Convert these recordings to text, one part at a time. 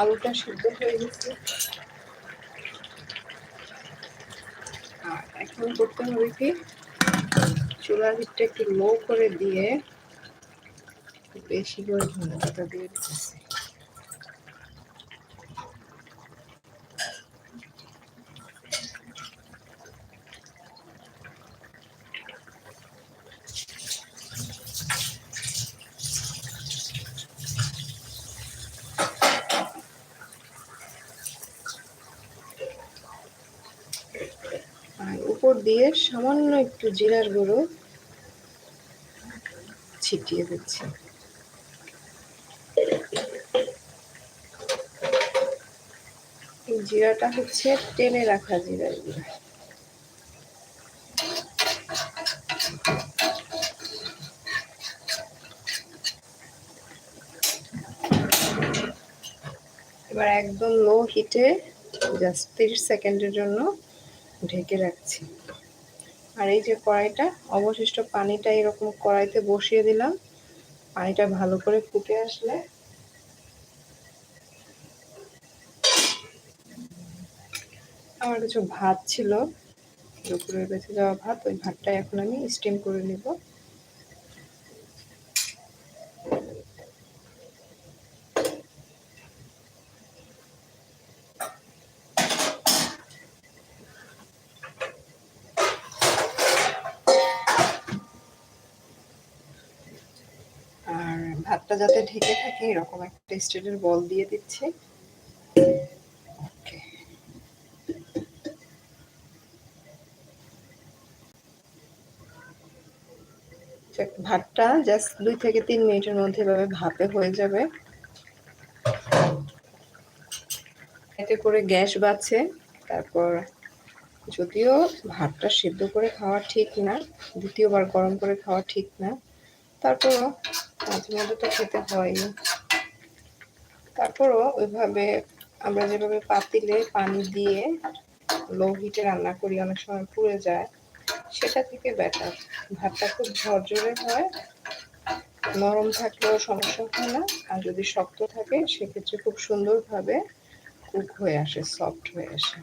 আলুটা সিদ্ধ হয়ে গেছে। এখন করতে হবে কি, চুলার হিটটা একটু লো করে দিয়ে বেশি করে ধনে দিয়ে দিতেছি আর উপর দিয়ে সামান্য একটু জিরার গুঁড়ো ছিটিয়ে দিচ্ছি। জিরাটা হচ্ছে টেনে রাখা জিরার গুঁড়ো এবার একদম লো হিটে জাস্ট তিরিশ সেকেন্ডের জন্য ঢেকে রাখছি। আর এই যে কড়াইটা, অবশিষ্ট পানিটা এরকম কড়াইতে বসিয়ে দিলাম। পানিটা ভালো করে ফুটে আসলে আমার কিছু ভাত ছিল। দুপুরে বেঁচে যাওয়া ভাত, ওই ভাতটা এখন আমি স্টিম করে নিব। ভাতটা যাতে ঢেকে থাকে, এরকম একটা স্টিলের বল দিয়ে দিচ্ছি। ভাতটা জাস্ট দুই থেকে তিন মিনিটের মধ্যে এভাবে ভাপে হয়ে যাবে। এতে করে গ্যাস বাঁচে তারপর যদিও ভাতটা সিদ্ধ করে খাওয়া ঠিক না, দ্বিতীয়বার গরম করে খাওয়া ঠিক না। তারপরও মাঝে মধ্যে তো খেতে হয়ই। তারপরও ওইভাবে আমরা যেভাবে পাতিলে পানি দিয়ে লো হিটে রান্না করি, অনেক সময় পুড়ে যায়, সেটা থেকে বেটার ভাতটা খুব ঝরঝরে হয়, নরম থাকলেও সমস্যা হয় না, আর যদি শক্ত থাকে, সেক্ষেত্রে খুব সুন্দরভাবে কুক হয়ে আসে সফট হয়ে আসে।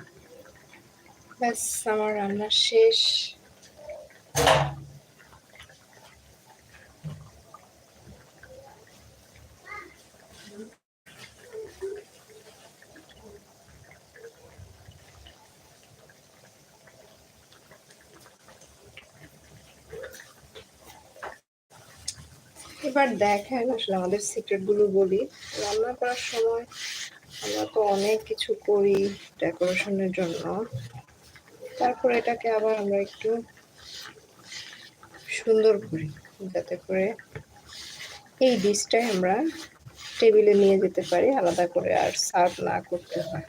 ব্যাস, আমার রান্না শেষ। এবার দেখেন, আসলে আমাদের সিক্রেটগুলো বলি। রান্না করার সময় আমরা তো অনেক কিছু করি ডেকোরেশনের জন্য। তারপর এটাকে আবার আমরা একটু সুন্দর করি, যাতে করে এই ডিশটাই আমরা টেবিলে নিয়ে যেতে পারি, আলাদা করে আর সার্ভ না করতে হয়।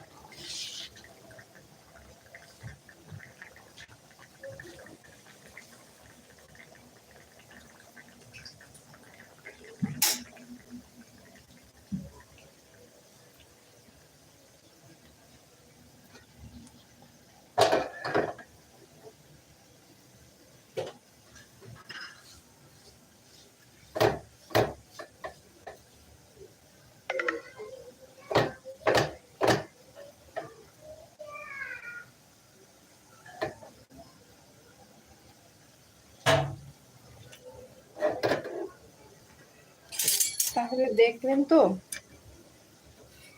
তাহলে দেখলেন তো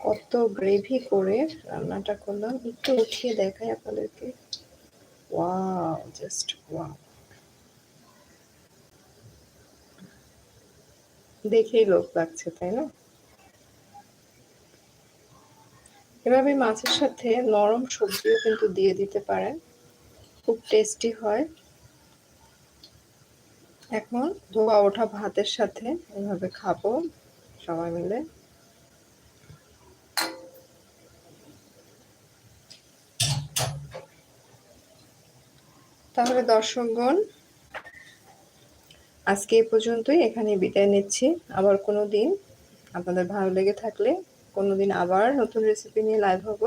কত গ্রেভি করে রান্নাটা করলাম। একটু উঠিয়ে দেখাই আপনাদেরকে। ওয়াও জাস্ট ওয়াও দেখেই লোক লাগছে, তাই না? এভাবে মাছের সাথে নরম সবজিও কিন্তু দিয়ে দিতে পারেন। খুব টেস্টি হয়। এখন ধোয়া ওঠা ভাতের সাথে এভাবে খাব সবাই মিলে। তাহলে দর্শকগণ, আজকে এ পর্যন্তই এখানে বিদায় নিচ্ছি। আবার কোনো দিন আপনাদের ভালো লেগে থাকলে কোনো দিন আবার নতুন রেসিপি নিয়ে লাইভ হব।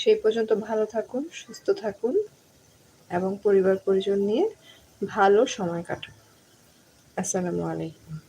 সেই পর্যন্ত ভালো থাকুন, সুস্থ থাকুন এবং পরিবার পরিজন নিয়ে ভালো সময় কাটান। আসসালামু আলাইকুম।